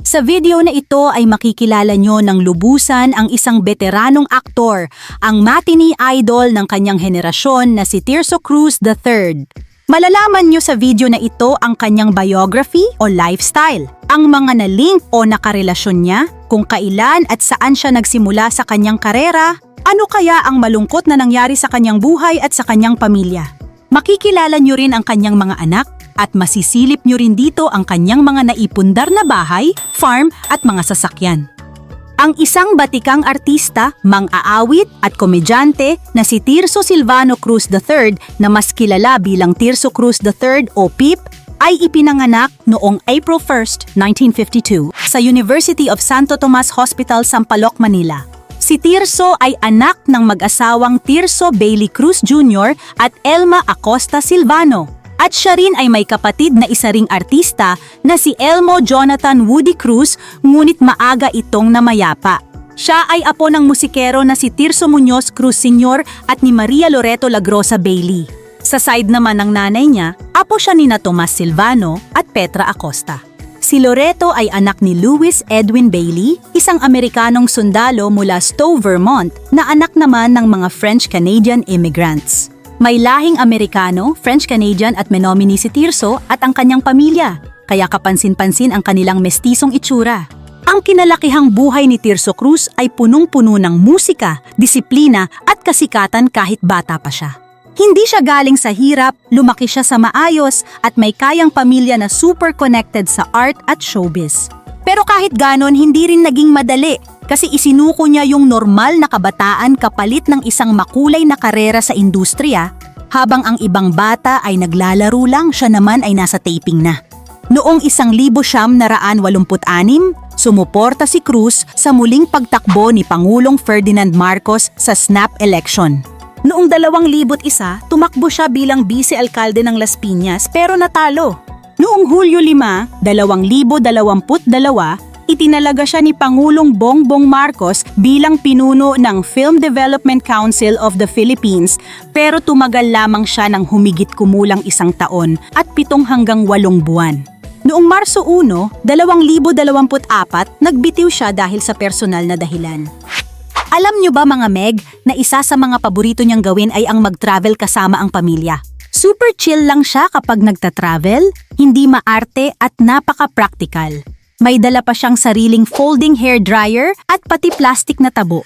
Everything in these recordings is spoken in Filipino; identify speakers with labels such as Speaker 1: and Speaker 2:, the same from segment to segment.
Speaker 1: Sa video na ito ay makikilala nyo ng lubusan ang isang veteranong aktor, ang matinee idol ng kanyang henerasyon na si Tirso Cruz III. Malalaman nyo sa video na ito ang kanyang biography o lifestyle, ang mga na-link o nakarelasyon niya, kung kailan at saan siya nagsimula sa kanyang karera, ano kaya ang malungkot na nangyari sa kanyang buhay at sa kanyang pamilya. Makikilala nyo rin ang kanyang mga anak at masisilip nyo rin dito ang kanyang mga naipundar na bahay, farm at mga sasakyan. Ang isang batikang artista, mang-aawit at komedyante na si Tirso Silvano Cruz III na mas kilala bilang Tirso Cruz III o PIP ay ipinanganak noong April 1, 1952 sa University of Santo Tomas Hospital, Sampaloc, Manila. Si Tirso ay anak ng mag-asawang Tirso Bailey Cruz Jr. at Elma Acosta Silvano. At siya rin ay may kapatid na isa ring artista na si Elmo Jonathan Woody Cruz ngunit maaga itong namayapa. Siya ay apo ng musikero na si Tirso Muñoz Cruz Sr. at ni Maria Loreto Lagrosa Bailey. Sa side naman ng nanay niya, apo siya ni na Tomas Silvano at Petra Acosta. Si Loreto ay anak ni Louis Edwin Bailey, isang Amerikanong sundalo mula Stowe, Vermont, na anak naman ng mga French-Canadian immigrants. May lahing Amerikano, French-Canadian at Menominee si Tirso at ang kanyang pamilya, kaya kapansin-pansin ang kanilang mestisong itsura. Ang kinalakihang buhay ni Tirso Cruz ay punong-puno ng musika, disiplina at kasikatan kahit bata pa siya. Hindi siya galing sa hirap, lumaki siya sa maayos at may kayang pamilya na super connected sa art at showbiz. Pero kahit ganon, hindi rin naging madali kasi isinuko niya yung normal na kabataan kapalit ng isang makulay na karera sa industriya habang ang ibang bata ay naglalaro lang siya naman ay nasa taping na. Noong isang libo siyam na raan walumput-anim, sumuporta si Cruz sa muling pagtakbo ni Pangulong Ferdinand Marcos sa snap election. Noong 2001, tumakbo siya bilang vice-alkalde ng Las Piñas pero natalo. Noong Hulyo 5, 2022, itinalaga siya ni Pangulong Bongbong Marcos bilang pinuno ng Film Development Council of the Philippines pero tumagal lamang siya ng humigit kumulang isang taon at pitong hanggang walong buwan. Noong Marso 1, 2024, nagbitiw siya dahil sa personal na dahilan. Alam niyo ba mga Meg na isa sa mga paborito niyang gawin ay ang mag-travel kasama ang pamilya? Super chill lang siya kapag nagta-travel, hindi maarte at napaka-practical. May dala pa siyang sariling folding hair dryer at pati plastic na tabo.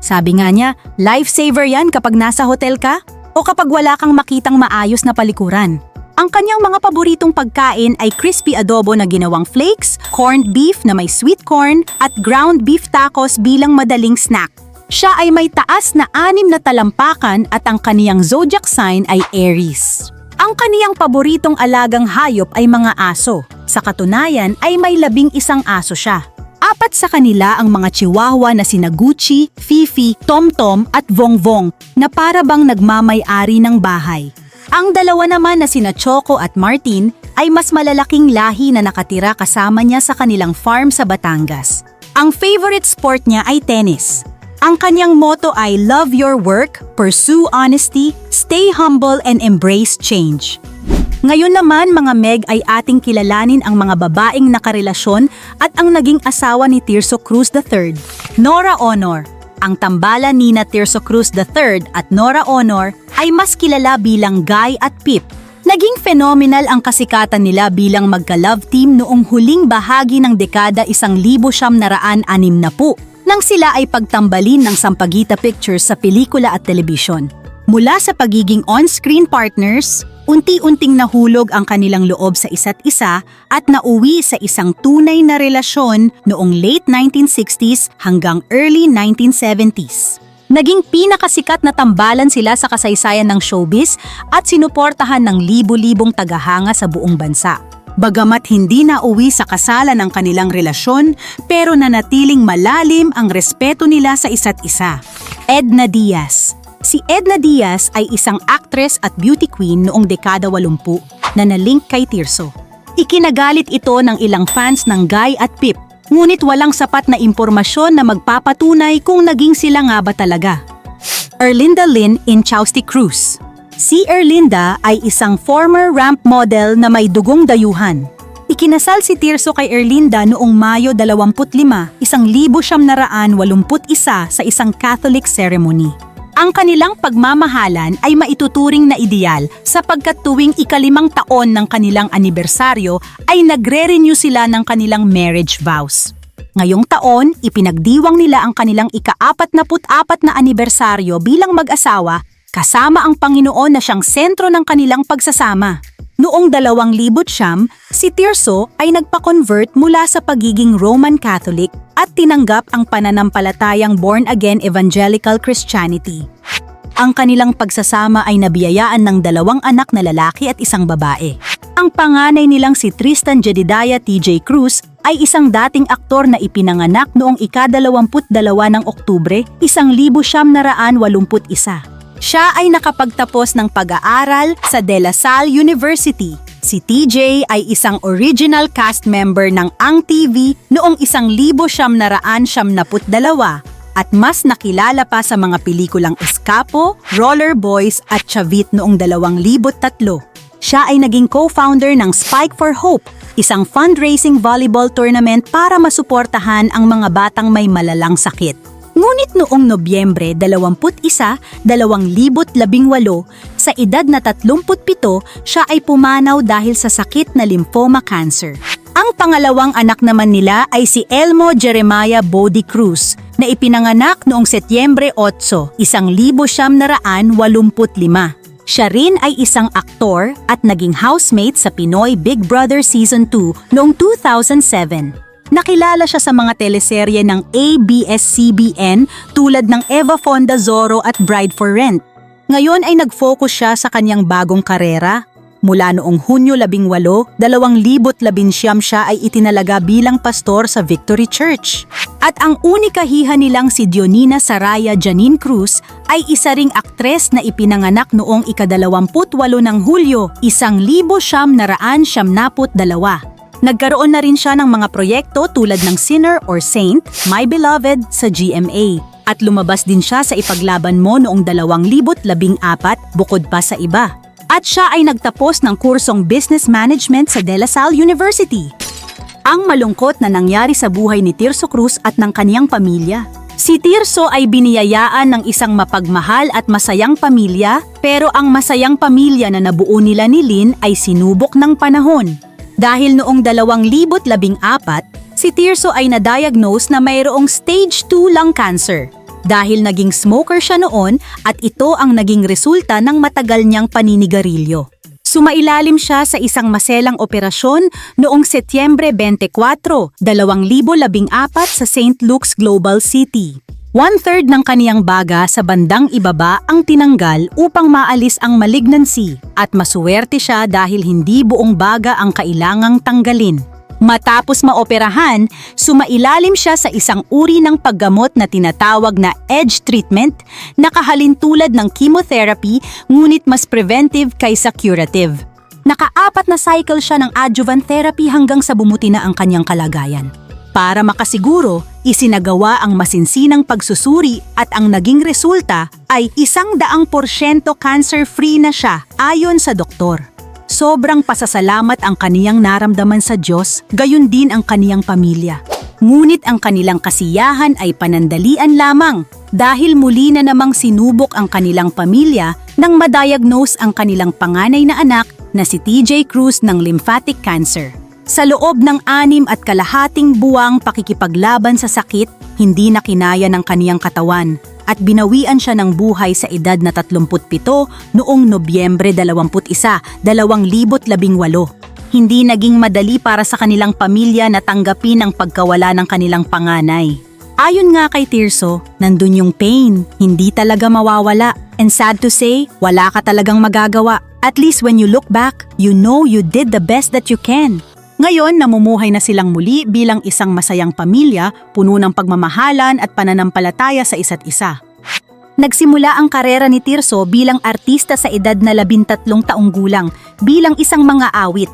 Speaker 1: Sabi nga niya, lifesaver yan kapag nasa hotel ka o kapag wala kang makitang maayos na palikuran. Ang kanyang mga paboritong pagkain ay crispy adobo na ginawang flakes, corned beef na may sweet corn, at ground beef tacos bilang madaling snack. Siya ay may taas na anim na talampakan at ang kaniyang zodiac sign ay Aries. Ang kaniyang paboritong alagang hayop ay mga aso. Sa katunayan ay may labing isang aso siya. Apat sa kanila ang mga chihuahua na sina Gucci, Fifi, Tomtom at Vongvong na para bang nagmamay-ari ng bahay. Ang dalawa naman na sina Choco at Martin ay mas malalaking lahi na nakatira kasama niya sa kanilang farm sa Batangas. Ang favorite sport niya ay tennis. Ang kanyang motto ay love your work, pursue honesty, stay humble and embrace change. Ngayon naman mga Meg ay ating kilalanin ang mga babaeng nakarelasyon at ang naging asawa ni Tirso Cruz III, Nora Honor. Ang tambala ni na Tirso Cruz III at Nora Honor ay mas kilala bilang Guy at Pip. Naging phenomenal ang kasikatan nila bilang magka-love team noong huling bahagi ng dekada 1960 nang sila ay pagtambalin ng Sampaguita Pictures sa pelikula at telebisyon. Mula sa pagiging on-screen partners, unti-unting nahulog ang kanilang loob sa isa't isa at nauwi sa isang tunay na relasyon noong late 1960s hanggang early 1970s. Naging pinakasikat na tambalan sila sa kasaysayan ng showbiz at sinuportahan ng libu-libong tagahanga sa buong bansa. Bagamat hindi na uwi sa kasalan ang kanilang relasyon, pero nanatiling malalim ang respeto nila sa isa't isa. Edna Diaz Si Edna Diaz ay isang actress at beauty queen noong dekada 80 na nalink kay Tirso. Ikinagalit ito ng ilang fans ng Guy at Pip, ngunit walang sapat na impormasyon na magpapatunay kung naging sila nga ba talaga. Erlinda Lynn Inchausti Cruz Si Erlinda ay isang former ramp model na may dugong dayuhan. Ikinasal si Tirso kay Erlinda noong Mayo 25, 1981 sa isang Catholic ceremony. Ang kanilang pagmamahalan ay maituturing na ideal sapagkat tuwing ikalimang taon ng kanilang anibersaryo ay nagre-renew sila ng kanilang marriage vows. Ngayong taon, ipinagdiwang nila ang kanilang ika-apat-na-put-apat na anibersaryo bilang mag-asawa kasama ang Panginoon na siyang sentro ng kanilang pagsasama. Noong 2000 siyam, si Tirso ay nagpa-convert mula sa pagiging Roman Catholic at tinanggap ang pananampalatayang born-again evangelical Christianity. Ang kanilang pagsasama ay nabiyayaan ng dalawang anak na lalaki at isang babae. Ang panganay nilang si Tristan Jedidiah TJ Cruz ay isang dating aktor na ipinanganak noong ika-22 ng Oktubre, 1981. Siya ay nakapagtapos ng pag-aaral sa De La Salle University. Si TJ ay isang original cast member ng Ang TV noong 1972 at mas nakilala pa sa mga pelikulang Escapo, Roller Boys at Chavit noong 2003. Siya ay naging co-founder ng Spike for Hope, isang fundraising volleyball tournament para masuportahan ang mga batang may malalang sakit. Ngunit noong Nobyembre 21, 2018, sa edad na 37, siya ay pumanaw dahil sa sakit na lymphoma cancer. Ang pangalawang anak naman nila ay si Elmo Jeremiah Bodi Cruz na ipinanganak noong Setyembre 8, 1985. Siya rin ay isang aktor at naging housemate sa Pinoy Big Brother Season 2 noong 2007. Nakilala siya sa mga teleserye ng ABS-CBN tulad ng Eva Fonda Zorro at Bride for Rent. Ngayon ay nag-focus siya sa kanyang bagong karera. Mula noong Hunyo 18, 2019 siya ay itinalaga bilang pastor sa Victory Church. At ang unika hiha nilang si Dionina Saraya Janine Cruz ay isa ring aktres na ipinanganak noong ika-28 ng Hulyo, 1972. Nagkaroon na rin siya ng mga proyekto tulad ng Sinner or Saint, My Beloved sa GMA. At lumabas din siya sa ipaglaban mo noong 2014 bukod pa sa iba. At siya ay nagtapos ng kursong Business Management sa De La Salle University. Ang malungkot na nangyari sa buhay ni Tirso Cruz at ng kaniyang pamilya. Si Tirso ay biniyayaan ng isang mapagmahal at masayang pamilya pero ang masayang pamilya na nabuo nila ni Lynn ay sinubok ng panahon. Dahil noong 2014, si Tirso ay na-diagnose na mayroong stage 2 lung cancer. Dahil naging smoker siya noon at ito ang naging resulta ng matagal niyang paninigarilyo. Sumailalim siya sa isang maselang operasyon noong Setyembre 24, 2014 sa St. Luke's Global City. One-third ng kaniyang baga sa bandang ibaba ang tinanggal upang maalis ang malignancy at masuwerte siya dahil hindi buong baga ang kailangang tanggalin. Matapos maoperahan, sumailalim siya sa isang uri ng paggamot na tinatawag na edge treatment na kahalintulad ng chemotherapy ngunit mas preventive kaysa curative. Nakaapat na cycle siya ng adjuvant therapy hanggang sa bumuti na ang kanyang kalagayan. Para makasiguro, isinagawa ang masinsinang pagsusuri at ang naging resulta ay isang daang porsyento cancer-free na siya ayon sa doktor. Sobrang pasasalamat ang kaniyang naramdaman sa Diyos, gayon din ang kaniyang pamilya. Ngunit ang kanilang kasiyahan ay panandalian lamang dahil muli na namang sinubok ang kanilang pamilya nang madiagnose ang kanilang panganay na anak na si TJ Cruz ng lymphatic cancer. Sa loob ng anim at kalahating buwang pakikipaglaban sa sakit, hindi na kinaya ng kaniyang katawan at binawian siya ng buhay sa edad na 37 noong Nobyembre 21, 2018. Hindi naging madali para sa kanilang pamilya na tanggapin ang pagkawala ng kanilang panganay. Ayon nga kay Tirso, nandun yung pain, hindi talaga mawawala. And sad to say, wala ka talagang magagawa. At least when you look back, you know you did the best that you can. Ngayon, namumuhay na silang muli bilang isang masayang pamilya, puno ng pagmamahalan at pananampalataya sa isa't isa. Nagsimula ang karera ni Tirso bilang artista sa edad na labintatlong taong gulang bilang isang mga awit.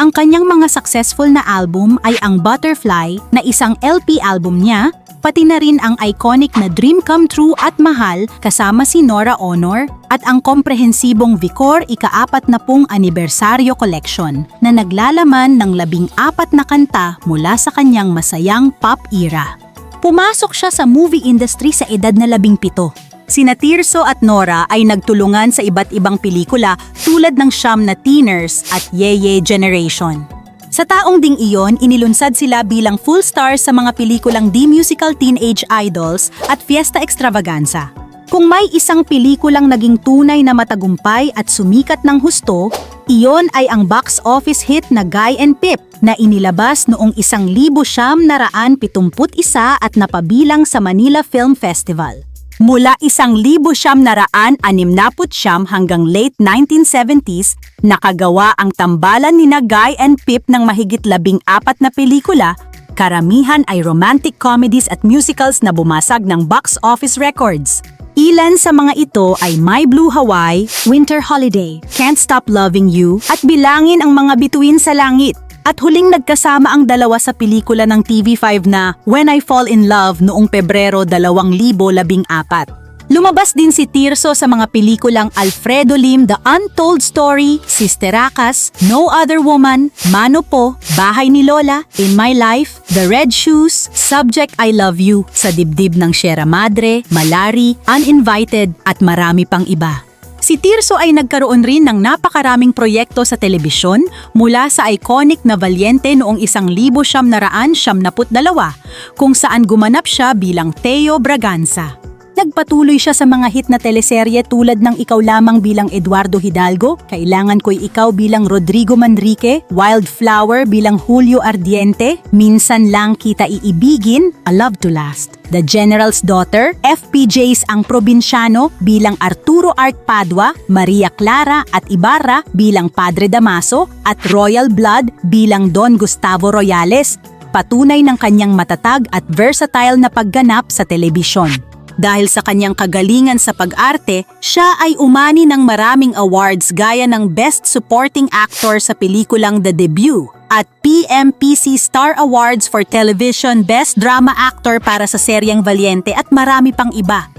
Speaker 1: Ang kanyang mga successful na album ay ang Butterfly na isang LP album niya, pati na rin ang iconic na Dream Come True at Mahal kasama si Nora Honor at ang komprehensibong Vicor ikaapat na pung anibersaryo collection na naglalaman ng labing apat na kanta mula sa kanyang masayang pop era. Pumasok siya sa movie industry sa edad na labing pito. Sina Tirso at Nora ay nagtulungan sa iba't ibang pelikula tulad ng Siyam na Teeners at Yeye Generation. Sa taong ding iyon, inilunsad sila bilang full stars sa mga pelikulang D-Musical Teenage Idols at Fiesta Extravaganza. Kung may isang pelikulang naging tunay na matagumpay at sumikat ng husto, iyon ay ang box office hit na Guy and Pip na inilabas noong isang libo siyam na raan pitumput isa at napabilang sa Manila Film Festival. Mula isang libo siyam na raan animnaput siyam hanggang late 1970s, nakagawa ang tambalan ni Guy and Pip ng mahigit labing apat na pelikula, karamihan ay romantic comedies at musicals na bumasag ng box office records. Ilan sa mga ito ay My Blue Hawaii, Winter Holiday, Can't Stop Loving You, at bilangin ang mga bituin sa langit. At huling nagkasama ang dalawa sa pelikula ng TV5 na When I Fall in Love noong Pebrero 2014. Lumabas din si Tirso sa mga pelikulang Alfredo Lim The Untold Story, Sister Akas, No Other Woman, Mano Po, Bahay ni Lola, In My Life, The Red Shoes, Subject I Love You, Sa Dibdib ng Sierra Madre, Malari, Uninvited, at marami pang iba. Si Tirso ay nagkaroon rin ng napakaraming proyekto sa telebisyon mula sa iconic na Valiente noong isang libo siyam na raan siyam naput dalawa, kung saan gumanap siya bilang Teo Braganza. Nagpatuloy siya sa mga hit na teleserye tulad ng Ikaw Lamang bilang Eduardo Hidalgo, Kailangan Ko'y Ikaw bilang Rodrigo Manrique, Wildflower bilang Julio Ardiente, Minsan Lang Kita Iibigin, A Love to Last. The General's Daughter, FPJs ang probinsyano bilang Arturo Arc Padua, Maria Clara at Ibarra bilang Padre Damaso at Royal Blood bilang Don Gustavo Royales, patunay ng kanyang matatag at versatile na pagganap sa telebisyon. Dahil sa kanyang kagalingan sa pag-arte, siya ay umani ng maraming awards gaya ng Best Supporting Actor sa pelikulang The Debut at PMPC Star Awards for Television Best Drama Actor para sa seryeng Valiente at marami pang iba.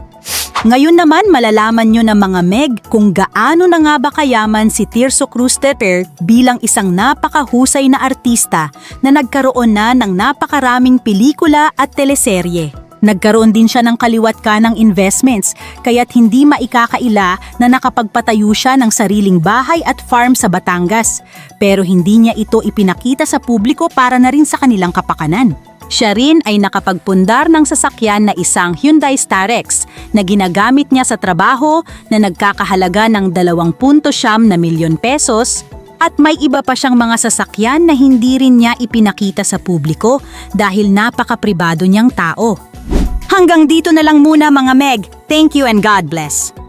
Speaker 1: Ngayon naman malalaman nyo ng mga Meg kung gaano na nga ba kayaman si Tirso Cruz Teper bilang isang napakahusay na artista na nagkaroon na ng napakaraming pelikula at teleserye. Nagkaroon din siya ng kaliwat ka ng investments, kaya't hindi maikakaila na nakapagpatayo siya ng sariling bahay at farm sa Batangas. Pero hindi niya ito ipinakita sa publiko para na rin sa kanilang kapakanan. Siya rin ay nakapagpundar ng sasakyan na isang Hyundai Starex na ginagamit niya sa trabaho na nagkakahalaga ng 2.7 na milyon pesos at may iba pa siyang mga sasakyan na hindi rin niya ipinakita sa publiko dahil napaka-pribado niyang tao. Hanggang dito na lang muna mga Meg. Thank you and God bless.